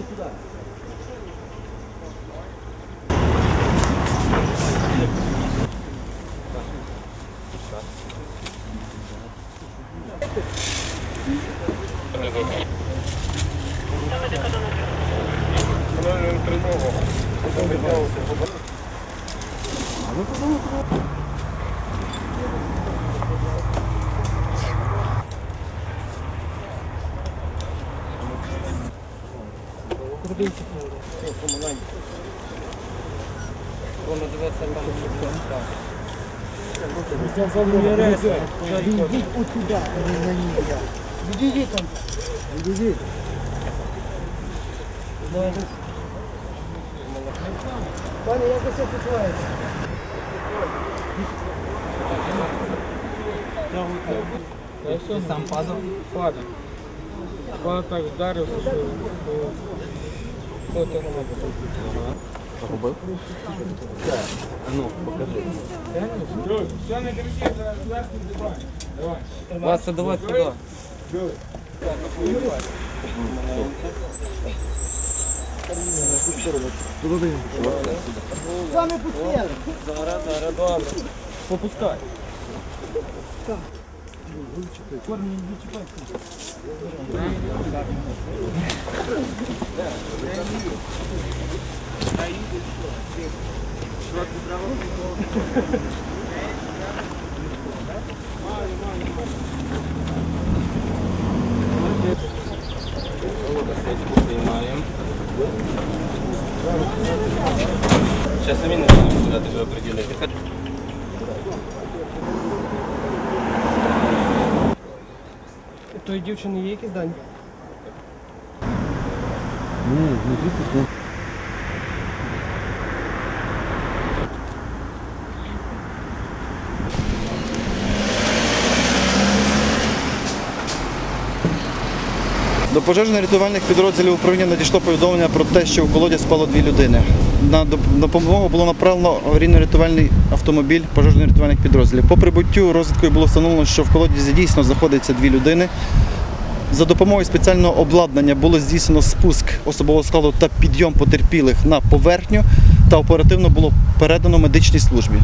Иди туда. А ну-ка, ну-ка. Відійдіть отуда, на ній. Відійдіть там. Відійдіть. Пані, як ви себе почуваєте? Сам падав? Падав. Падав так вдарився, що того не було. Загубив? А ну, покажи. Все, не кричи, зараз зверху забрай. Давай. Вася, давай сюди. Саме пустили. Зараз, зараз, добре. Попускай. Приймаємо. Зараз самі не будемо куди тебе приділити. Тої дівчини є якісь дані? До пожежно-рятувальних підрозділів управління надійшло повідомлення про те, що в колоді спало дві людини. На допомогу було направлено аварійно-рятувальний автомобіль пожежно-рятувальних підрозділів. По прибуттю розвідкою було встановлено, що в колодязі дійсно знаходиться дві людини. За допомогою спеціального обладнання було здійснено спуск особового складу та підйом потерпілих на поверхню та оперативно було передано медичній службі.